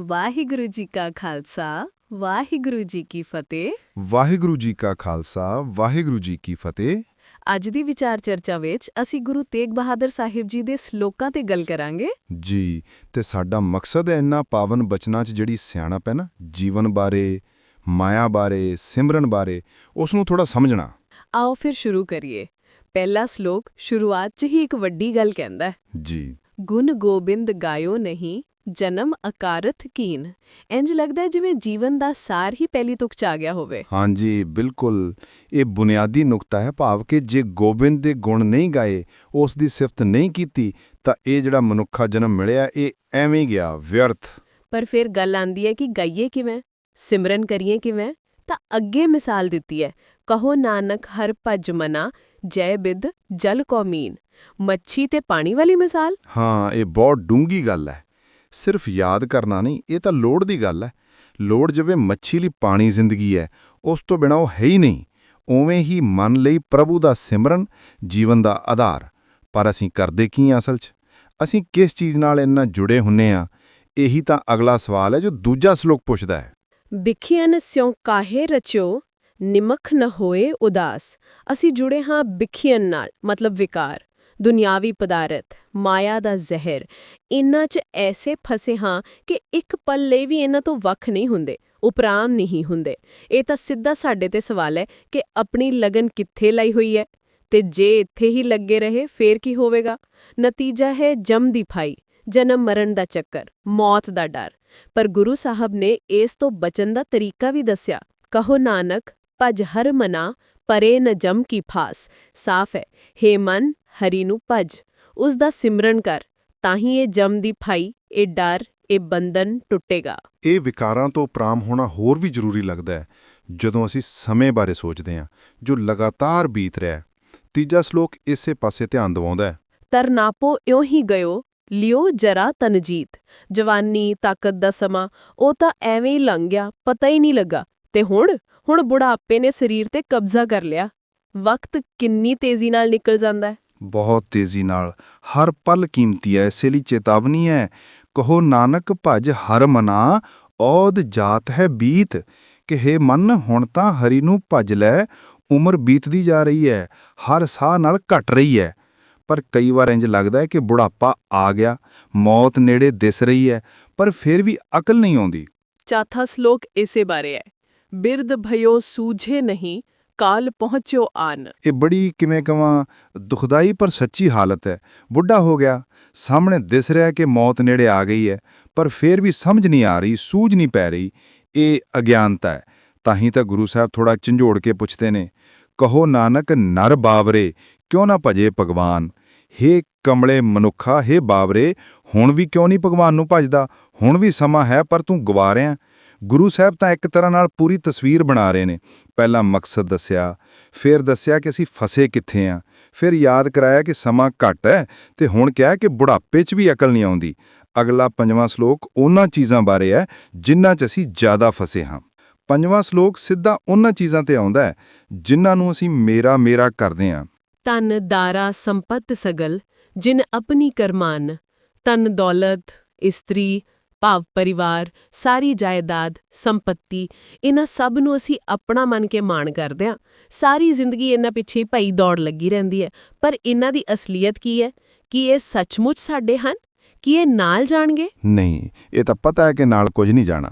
ਵਾਹਿਗੁਰੂ ਜੀ ਕਾ ਖਾਲਸਾ ਵਾਹਿਗੁਰੂ ਜੀ ਕੀ ਫਤਿਹ। ਵਾਹਿਗੁਰੂ ਜੀ ਕਾ ਖਾਲਸਾ ਵਾਹਿਗੁਰੂ ਜੀ ਕੀ ਫਤਿਹ। ਅੱਜ ਦੀ ਵਿਚਾਰ ਚਰਚਾ ਵਿੱਚ ਅਸੀਂ ਗੁਰੂ ਤੇਗ ਬਹਾਦਰ ਸਾਹਿਬ ਜੀ ਦੇ ਸ਼ਲੋਕਾਂ ਤੇ ਗੱਲ ਕਰਾਂਗੇ। ਜੀ ਤੇ ਸਾਡਾ ਮਕਸਦ ਹੈ ਇਹਨਾਂ ਪਾਵਨ ਬਚਨਾਂ 'ਚ ਜਿਹੜੀ ਸਿਆਣਪ ਹੈ ਨਾ ਜੀਵਨ ਬਾਰੇ ਮਾਇਆ ਬਾਰੇ ਸਿਮਰਨ ਬਾਰੇ ਉਸ ਨੂੰ ਥੋੜਾ ਸਮਝਣਾ। ਆਓ ਫਿਰ ਸ਼ੁਰੂ ਕਰੀਏ। ਪਹਿਲਾ ਸ਼ਲੋਕ ਸ਼ੁਰੂਆਤ 'ਚ ਹੀ ਇੱਕ ਵੱਡੀ ਗੱਲ ਕਹਿੰਦਾ ਹੈ। ਜੀ। ਗੁਣ ਗੋਬਿੰਦ ਗਾਇਓ ਨਹੀਂ ਜਨਮ ਅਕਾਰਥ ਕੀਨ। ਇੰਜ ਲੱਗਦਾ ਜਿਵੇਂ ਜੀਵਨ ਦਾ ਸਾਰ ਹੀ ਪਹਿਲੀ ਤੁਕ ਚ ਆ ਗਿਆ ਹੋਵੇ। ਹਾਂਜੀ ਬਿਲਕੁਲ। ਇਹ ਬੁਨਿਆਦੀ ਨੁਕਤਾ ਹੈ ਭਾਵ ਕਿ ਜੇ ਗੋਬਿੰਦ ਦੇ ਗੁਣ ਨਹੀਂ ਗਾਏ ਉਸ ਦੀ ਸਿਫਤ ਨਹੀਂ ਕੀਤੀ ਤਾਂ ਇਹ ਜਿਹੜਾ ਮਨੁੱਖਾ ਜਨਮ ਮਿਲਿਆ ਇਹ ਐਵੇਂ ਗਿਆ ਵਿਅਰਥ। ਪਰ ਫਿਰ ਗੱਲ ਆਂਦੀ ਹੈ ਕਿ ਗਾਈਏ ਕਿਵੇਂ? ਸਿਮਰਨ ਕਰੀਏ ਕਿਵੇਂ? ਤਾਂ ਅੱਗੇ ਮਿਸਾਲ ਦਿੱਤੀ ਹੈ ਕਹੋ ਨਾਨਕ ਹਰ ਭਜ ਮਨਾ ਜੈ ਬਿਦ ਜਲ ਕੌਮੀਨ ਮੱਛੀ ਤੇ ਪਾਣੀ ਵਾਲੀ ਮਿਸਾਲ? ਹਾਂ ਇਹ ਬਹੁਤ ਡੂੰਗੀ ਗੱਲ ਹੈ। ਸਿਰਫ ਯਾਦ ਕਰਨਾ ਨਹੀਂ, ਇਹ ਤਾਂ ਲੋੜ ਦੀ ਗੱਲ ਹੈ। ਲੋੜ ਜਿਵੇਂ ਮੱਛੀ ਲਈ ਪਾਣੀ ਜ਼ਿੰਦਗੀ ਹੈ, ਉਸ ਤੋਂ ਬਿਨਾਂ ਉਹ ਹੈ ਹੀ ਨਹੀਂ। ਉਵੇਂ ਹੀ ਮਨ ਲਈ ਪ੍ਰਭੂ ਦਾ ਸਿਮਰਨ, ਜੀਵਨ ਦਾ ਆਧਾਰ। ਪਰ ਅਸੀਂ ਕਰਦੇ ਕੀ ਹਾਂ ਅਸਲ 'ਚ? ਅਸੀਂ ਕਿਸ ਚੀਜ਼ ਨਾਲ ਇੰਨਾ ਜੁੜੇ ਹੁੰਨੇ ਆ? ਇਹੀ ਤਾਂ ਅਗਲਾ ਸਵਾਲ ਹੈ ਜੋ ਦੂਜਾ ਸ਼ਲੋਕ ਪੁੱਛਦਾ ਹੈ। ਬਿਖਿਆਨ ਸਿਉ ਕਾਹੇ ਰਚਿਓ, ਨਿਮਖ ਨ ਹੋਏ ਉਦਾਸ। ਅਸੀਂ ਜੁੜੇ ਹਾਂ ਬਿਖਿਆਨ ਨਾਲ, ਮਤਲਬ ਵਿਕਾਰ। ਦੁਨਿਆਵੀ ਪਦਾਰਥ, ਮਾਇਆ ਦਾ ਜ਼ਹਿਰ, ਇਨ੍ਹਾਂ 'ਚ ਐਸੇ ਫਸੇ ਹਾਂ ਕਿ ਇੱਕ ਪਲ ਲਈ ਵੀ ਇਹਨਾਂ ਤੋਂ ਵੱਖ ਨਹੀਂ ਹੁੰਦੇ, ਉਪਰਾਮ ਨਹੀਂ ਹੁੰਦੇ। ਇਹ ਤਾਂ ਸਿੱਧਾ ਸਾਡੇ ਤੇ ਸਵਾਲ ਹੈ ਕਿ ਆਪਣੀ ਲਗਨ ਕਿੱਥੇ ਲਾਈ ਹੋਈ ਹੈ? ਤੇ ਜੇ ਇੱਥੇ ਹੀ ਲੱਗੇ ਰਹੇ, ਫੇਰ ਕੀ ਹੋਵੇਗਾ? ਨਤੀਜਾ ਹੈ ਜਮ ਦੀ ਫਾਈ, ਜਨਮ ਮਰਨ ਦਾ ਚੱਕਰ, ਮੌਤ ਦਾ ਡਰ। ਪਰ ਗੁਰੂ ਸਾਹਿਬ ਨੇ ਇਸ ਤੋਂ ਬਚਣ ਦਾ ਤਰੀਕਾ ਵੀ ਦੱਸਿਆ, ਕਹੋ ਨਾਨਕ, ਭਜ ਹਰ ਮਨਾ, ਪਰੇ ਨ ਜਮ ਕੀ ਫਾਸ, ਸਾਫ਼ ਹੈ, ਹੇ ਮਨ ਹਰੀ ਨੂੰ ਭਜ। ਉਸ ਦਾ ਸਿਮਰਨ ਕਰ ਤਾਂ ਹੀ ਇਹ ਜਮ ਦੀ ਫਾਈ ਇਹ ਡਰ ਇਹ ਬੰਧਨ ਟੁੱਟੇਗਾ। ਇਹ ਵਿਕਾਰਾਂ ਤੋਂ ਉਪਰਾਮ ਹੋਣਾ ਹੋਰ ਵੀ ਜ਼ਰੂਰੀ ਲੱਗਦਾ ਹੈ ਜਦੋਂ ਅਸੀਂ ਸਮੇਂ ਬਾਰੇ ਸੋਚਦੇ ਹਾਂ ਜੋ ਲਗਾਤਾਰ ਬੀਤ ਰਿਹਾ ਹੈ। ਤੀਜਾ ਸ਼ਲੋਕ ਇਸੇ ਪਾਸੇ ਧਿਆਨ ਦਿਵਾਉਂਦਾ ਹੈ। ਤਰਨਾਪੋ ਇਉਂ ਹੀ ਗਇਓ ਲਿਓ ਜਰਾ ਤਨਜੀਤ। ਜਵਾਨੀ ਤਾਕਤ ਦਾ ਸਮਾਂ ਉਹ ਤਾਂ ਐਵੇਂ ਹੀ ਲੰਘ ਗਿਆ ਪਤਾ ਹੀ ਨਹੀਂ ਲੱਗਾ। ਤੇ ਹੁਣ? ਹੁਣ ਬੁਢਾਪੇ ਨੇ ਸਰੀਰ ਤੇ ਕਬਜ਼ਾ ਕਰ ਲਿਆ। ਵਕਤ ਕਿੰਨੀ ਤੇਜ਼ੀ ਨਾਲ ਨਿਕਲ ਜਾਂਦਾ ਹੈ। ਬਹੁਤ ਤੇਜ਼ੀ ਨਾਲ। ਹਰ ਪਲ ਕੀਮਤੀ ਹੈ, ਇਸੇ ਲਈ ਚੇਤਾਵਨੀ ਹੈ। ਕਹੋ, ਨਾਨਕ ਭਜ ਹਰ ਮਨਾ ਔਦ ਜਾਤ ਹੈ ਬੀਤ। ਕਿ ਹੈ ਮਨ, ਹੁਣ ਤਾਂ ਹਰੀ ਨੂੰ ਭਜ ਲੈ, ਉਮਰ ਬੀਤਦੀ ਜਾ ਰਹੀ ਹੈ, ਹਰ ਸਾਹ ਨਾਲ ਘਟ ਰਹੀ ਹੈ। ਪਰ ਕਈ ਵਾਰ ਇੰਜ ਲੱਗਦਾ ਹੈ ਕਿ ਬੁਢਾਪਾ ਆ ਗਿਆ, ਮੌਤ ਨੇੜੇ ਦਿਸ ਰਹੀ ਹੈ, ਪਰ ਫਿਰ ਵੀ ਅਕਲ ਨਹੀਂ ਆਉਂਦੀ। ਚੌਥਾ ਸ਼ਲੋਕ ਇਸੇ ਬਾਰੇ ਹੈ। ਬਿਰਧ ਭਇਓ ਸੂਝੇ ਨਹੀਂ ਕਾਲ ਪਹੁੰਚਿਓ ਆਨ। ਇਹ ਬੜੀ ਕਿਵੇਂ ਕਵਾਂ, ਦੁਖਦਾਈ ਪਰ ਸੱਚੀ ਹਾਲਤ ਹੈ। ਬੁੱਢਾ ਹੋ ਗਿਆ, ਸਾਹਮਣੇ ਦਿਸ ਰਿਹਾ ਕਿ ਮੌਤ ਨੇੜੇ ਆ ਗਈ ਹੈ, ਪਰ ਫੇਰ ਵੀ ਸਮਝ ਨਹੀਂ ਆ ਰਹੀ, ਸੂਝ ਨਹੀਂ ਪੈ ਰਹੀ। ਇਹ ਅਗਿਆਨਤਾ ਹੈ। ਤਾਂ ਹੀ ਤਾਂ ਗੁਰੂ ਸਾਹਿਬ ਥੋੜਾ ਝੰਜੋੜ ਕੇ ਪੁੱਛਦੇ ਨੇ, ਕਹੋ ਨਾਨਕ, ਨਰ ਬਾਵਰੇ, ਕਿਉਂ ਨਾ ਭਜੇ ਭਗਵਾਨ? ਹੇ ਕਮਲੇ ਮਨੁੱਖਾ, ਹੇ ਬਾਵਰੇ, ਹੁਣ ਵੀ ਕਿਉਂ ਨਹੀਂ ਭਗਵਾਨ ਨੂੰ ਭਜਦਾ? ਹੁਣ ਵੀ ਸਮਾਂ ਹੈ ਪਰ ਤੂੰ ਗਵਾ ਰਿਹਾ ਗੁਰੂ ਸਾਹਿਬ ਤਾਂ ਇੱਕ ਤਰ੍ਹਾਂ ਨਾਲ ਪੂਰੀ ਤਸਵੀਰ ਬਣਾ ਰਹੇ ਨੇ। ਪਹਿਲਾਂ ਮਕਸਦ ਦੱਸਿਆ, ਫਿਰ ਦੱਸਿਆ ਕਿ ਅਸੀਂ ਫਸੇ ਕਿੱਥੇ ਆਂ। ਫਿਰ ਯਾਦ ਕਰਾਇਆ ਕਿ ਸਮਾਂ ਘੱਟ ਹੈ ਤੇ ਹੁਣ ਕਿਹਾ ਕਿ ਬੁਢਾਪੇ 'ਚ ਵੀ ਅਕਲ ਨਹੀਂ ਆਉਂਦੀ। ਅਗਲਾ ਪੰਜਵਾਂ ਸ਼ਲੋਕ ਉਹਨਾਂ ਚੀਜ਼ਾਂ ਬਾਰੇ ਹੈ ਜਿਨ੍ਹਾਂ 'ਚ ਅਸੀਂ ਜ਼ਿਆਦਾ ਫਸੇ ਹਾਂ। ਪੰਜਵਾਂ ਸ਼ਲੋਕ ਸਿੱਧਾ ਉਹਨਾਂ ਚੀਜ਼ਾਂ ਤੇ ਆਉਂਦਾ ਹੈ ਜਿਨ੍ਹਾਂ ਨੂੰ ਅਸੀਂ ਮੇਰਾ ਮੇਰਾ ਕਰਦੇ ਹਾਂ ਤਨ ਦਾਰਾ, ਸੰਪਤ ਸਗਲ, ਜਿਨ ਆਪਣੀ ਕਰਮਾਨ ਤਨ ਦੌਲਤ, ਇਸਤਰੀ ਭਾਵ ਪਰਿਵਾਰ, ਸਾਰੀ ਜਾਇਦਾਦ, ਸੰਪਤੀ, ਇਹਨਾਂ ਸਭ ਨੂੰ ਅਸੀਂ ਆਪਣਾ ਮੰਨ ਕੇ ਮਾਣ ਕਰਦੇ ਹਾਂ। ਸਾਰੀ ਜ਼ਿੰਦਗੀ ਇਹਨਾਂ ਪਿੱਛੇ ਹੀ ਭਈ ਦੌੜ ਲੱਗੀ ਰਹਿੰਦੀ ਹੈ। ਪਰ ਇਹਨਾਂ ਦੀ ਅਸਲੀਅਤ ਕੀ ਹੈ? ਕਿ ਇਹ ਸੱਚਮੁੱਚ ਸਾਡੇ ਹਨ? ਕੀ ਇਹ ਨਾਲ ਜਾਣਗੇ? ਨਹੀਂ, ਇਹ ਤਾਂ ਪਤਾ ਹੈ ਕਿ ਨਾਲ ਕੁਝ ਨਹੀਂ ਜਾਣਾ।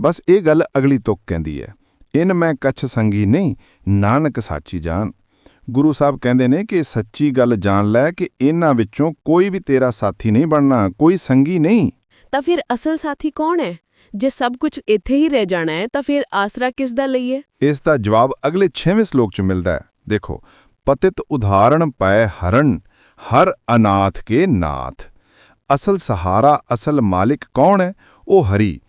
ਬਸ ਇਹ ਗੱਲ ਅਗਲੀ ਤੁਕ ਕਹਿੰਦੀ ਹੈ। ਇਨ ਮੈਂ ਕੱਛ ਸੰਗੀ ਨਹੀਂ, ਨਾਨਕ ਸਾਚੀ ਜਾਣ ਗੁਰੂ ਸਾਹਿਬ ਕਹਿੰਦੇ ਨੇ ਕਿ ਸੱਚੀ ਗੱਲ ਜਾਣ ਲੈ ਕਿ ਇਹਨਾਂ ਵਿੱਚੋਂ ਕੋਈ ਵੀ ਤੇਰਾ ਸਾਥੀ ਨਹੀਂ ਬਣਨਾ, ਕੋਈ ਸੰਗੀ ਨਹੀਂ। ਤਾਂ ਫਿਰ ਅਸਲ ਸਾਥੀ ਕੌਣ ਹੈ? ਜੇ ਸਭ ਕੁਝ ਇੱਥੇ ਹੀ ਰਹਿ ਜਾਣਾ ਹੈ, ਤਾਂ ਫਿਰ ਆਸਰਾ ਕਿਸ ਦਾ ਲਈਏ? ਇਸ ਦਾ ਜਵਾਬ ਅਗਲੇ 6ਵੇਂ ਸ਼ਲੋਕ 'ਚ ਮਿਲਦਾ ਹੈ। ਦੇਖੋ, ਪਤਿਤ ਉਦਾਹਰਣ ਪੈ ਹਰਨ ਹਰ ਅਨਾਥ ਕੇ ਨਾਥ। ਅਸਲ ਸਹਾਰਾ, ਅਸਲ ਮਾਲਿਕ ਕੌਣ ਹੈ? ਉਹ ਹਰੀ।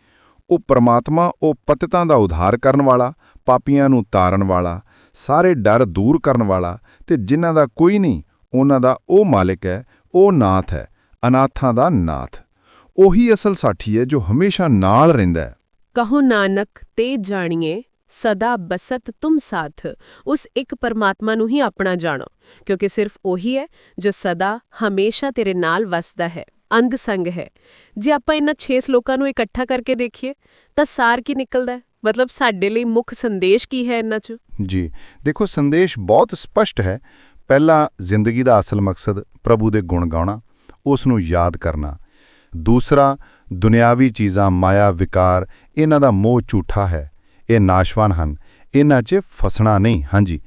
ਉਹ ਪ੍ਰਮਾਤਮਾ, ਉਹ ਪਤਿਤਾਂ ਦਾ ਉਧਾਰ ਕਰਨ ਵਾਲਾ, ਪਾਪੀਆਂ ਨੂੰ ਤਾਰਨ ਵਾਲਾ, ਸਾਰੇ ਡਰ ਦੂਰ ਕਰਨ ਵਾਲਾ ਤੇ ਜਿਨ੍ਹਾਂ ਦਾ ਕੋਈ ਨਹੀਂ, ਉਹਨਾਂ ਦਾ ਉਹ ਮਾਲਿਕ ਹੈ, ਉਹ ਨਾਥ ਹੈ, ਅਨਾਥਾਂ ਦਾ ਨਾਥ। ਉਹੀ ਅਸਲ ਸਾਥੀ ਹੈ ਜੋ ਹਮੇਸ਼ਾ ਨਾਲ ਰਹਿੰਦਾ ਹੈ। ਕਹੋ ਨਾਨਕ ਤੇ ਜਾਣੀਏ ਸਦਾ ਬਸਤ ਤੁਮ ਸਾਥ। ਉਸ ਇੱਕ ਪਰਮਾਤਮਾ ਨੂੰ ਹੀ ਆਪਣਾ ਜਾਣੋ ਕਿਉਂਕਿ ਸਿਰਫ ਉਹੀ ਹੈ ਜੋ ਸਦਾ ਹਮੇਸ਼ਾ ਤੇਰੇ ਨਾਲ ਵਸਦਾ ਹੈ ਅੰਗ ਸੰਗ ਹੈ। ਜੇ ਆਪਾਂ ਇਹਨਾਂ 6 ਸ਼ਲੋਕਾਂ ਨੂੰ ਇਕੱਠਾ ਕਰਕੇ ਦੇਖੀਏ ਤਾਂ ਸਾਰ ਕੀ ਨਿਕਲਦਾ ਹੈ? ਮਤਲਬ ਸਾਡੇ ਲਈ ਮੁੱਖ ਸੰਦੇਸ਼ ਕੀ ਹੈ ਇਹਨਾਂ 'ਚ? ਜੀ ਦੇਖੋ ਸੰਦੇਸ਼ ਬਹੁਤ ਸਪਸ਼ਟ ਹੈ। ਪਹਿਲਾ ਜ਼ਿੰਦਗੀ ਦਾ ਅਸਲ ਮਕਸਦ ਪ੍ਰਭੂ ਦੇ ਗੁਣ ਗਾਉਣਾ ਉਸ ਨੂੰ ਯਾਦ ਕਰਨਾ। ਦੂਸਰਾ ਦੁਨਿਆਵੀ ਚੀਜ਼ਾਂ ਮਾਇਆ ਵਿਕਾਰ ਇਹਨਾਂ ਦਾ ਮੋਹ ਝੂਠਾ ਹੈ। ਇਹ ਨਾਸ਼ਵਾਨ ਹਨ। ਇਹਨਾਂ 'ਚ ਫਸਣਾ ਨਹੀਂ। ਹਾਂਜੀ।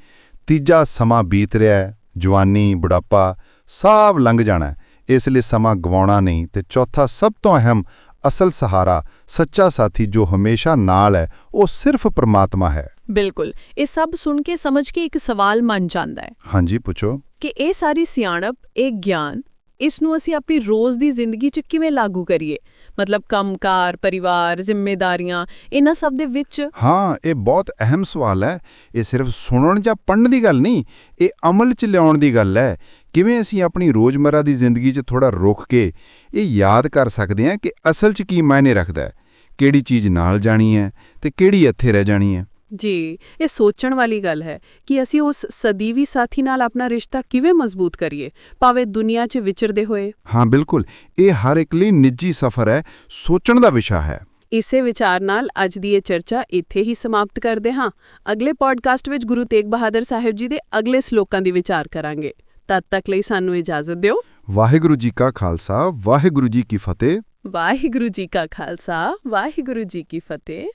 ਤੀਜਾ ਸਮਾਂ ਬੀਤ ਰਿਹਾ ਹੈ। ਜਵਾਨੀ ਬੁਢਾਪਾ ਸਭ ਲੰਘ ਜਾਣਾ ਹੈ। ਇਸ ਲਈ ਸਮਾਂ ਗਵਾਉਣਾ ਨਹੀਂ। ਤੇ ਚੌਥਾ ਸਭ ਤੋਂ ਅਹਿਮ ਅਸਲ ਸਹਾਰਾ ਸੱਚਾ ਸਾਥੀ ਜੋ ਹਮੇਸ਼ਾ ਨਾਲ ਹੈ ਉਹ ਸਿਰਫ ਪ੍ਰਮਾਤਮਾ ਹੈ। ਬਿਲਕੁਲ। ਇਹ ਸਭ ਸੁਣ ਕੇ ਸਮਝ ਕੇ ਇੱਕ ਸਵਾਲ ਮਨ ਜਾਂਦਾ ਹੈ। ਹਾਂਜੀ ਪੁੱਛੋ। ਕਿ ਇਹ ਸਾਰੀ ਸਿਆਣਪ ਇਹ ਗਿਆਨ ਇਸ ਨੂੰ ਅਸੀਂ ਆਪਣੀ ਰੋਜ਼ ਦੀ ਜ਼ਿੰਦਗੀ 'ਚ ਕਿਵੇਂ ਲਾਗੂ ਕਰੀਏ? ਮਤਲਬ ਕੰਮਕਾਰ, ਪਰਿਵਾਰ ਜ਼ਿੰਮੇਵਾਰੀਆਂ ਇਹਨਾਂ ਸਭ ਦੇ ਵਿੱਚ ਹਾਂ, ਇਹ ਬਹੁਤ ਅਹਿਮ ਸਵਾਲ ਹੈ। ਇਹ ਸਿਰਫ ਸੁਣਨ ਜਾਂ ਪੜ੍ਹਨ ਦੀ ਗੱਲ ਨਹੀਂ, ਇਹ ਅਮਲ 'ਚ ਲਿਆਉਣ ਦੀ ਗੱਲ ਹੈ। ਕਿਵੇਂ ਅਸੀਂ ਆਪਣੀ ਰੋਜ਼ਮਰਾ ਦੀ ਜ਼ਿੰਦਗੀ 'ਚ ਥੋੜਾ ਰੁਕ ਕੇ ਇਹ ਯਾਦ ਕਰ ਸਕਦੇ ਹਾਂ ਕਿ ਅਸਲ 'ਚ ਕੀ ਮਾਇਨੇ ਰੱਖਦਾ ਹੈ? ਕਿਹੜੀ ਚੀਜ਼ ਨਾਲ ਜਾਣੀ ਹੈ ਤੇ ਕਿਹੜੀ ਇੱਥੇ ਰਹਿ ਜਾਣੀ ਹੈ? ਜੀ ਇਹ ਸੋਚਣ ਵਾਲੀ ਗੱਲ ਹੈ ਕਿ ਅਸੀਂ ਉਸ ਸਦੀਵੀ ਸਾਥੀ ਨਾਲ ਆਪਣਾ ਰਿਸ਼ਤਾ ਕਿਵੇਂ ਮਜ਼ਬੂਤ ਕਰੀਏ ਭਾਵੇਂ ਦੁਨੀਆ 'ਚ ਵਿਚਰਦੇ ਹੋਏ। ਹਾਂ ਬਿਲਕੁਲ। ਇਹ ਹਰ ਇੱਕ ਲਈ ਨਿੱਜੀ ਸਫ਼ਰ ਹੈ ਸੋਚਣ ਦਾ ਵਿਸ਼ਾ ਹੈ। ਇਸੇ ਵਿਚਾਰ ਨਾਲ ਅੱਜ ਦੀ ਇਹ ਚਰਚਾ ਇੱਥੇ ਹੀ ਸਮਾਪਤ ਕਰਦੇ ਹਾਂ। ਅਗਲੇ ਪੋਡਕਾਸਟ ਵਿੱਚ ਗੁਰੂ ਤੇਗ ਬਹਾਦਰ ਸਾਹਿਬ ਜੀ ਦੇ ਅਗਲੇ ਸ਼ਲੋਕਾਂ ਦੀ ਵਿਚਾਰ ਕਰਾਂਗੇ। ਤਦ ਤੱਕ ਲਈ ਸਾਨੂੰ ਇਜਾਜ਼ਤ ਦਿਓ। ਵਾਹਿਗੁਰੂ ਜੀ ਕਾ ਖਾਲਸਾ ਵਾਹਿਗੁਰੂ ਜੀ ਕੀ ਫਤਿਹ। ਵਾਹਿਗੁਰੂ ਜੀ ਕਾ ਖਾਲਸਾ ਵਾਹਿਗੁਰੂ ਜੀ ਕੀ ਫਤਿਹ।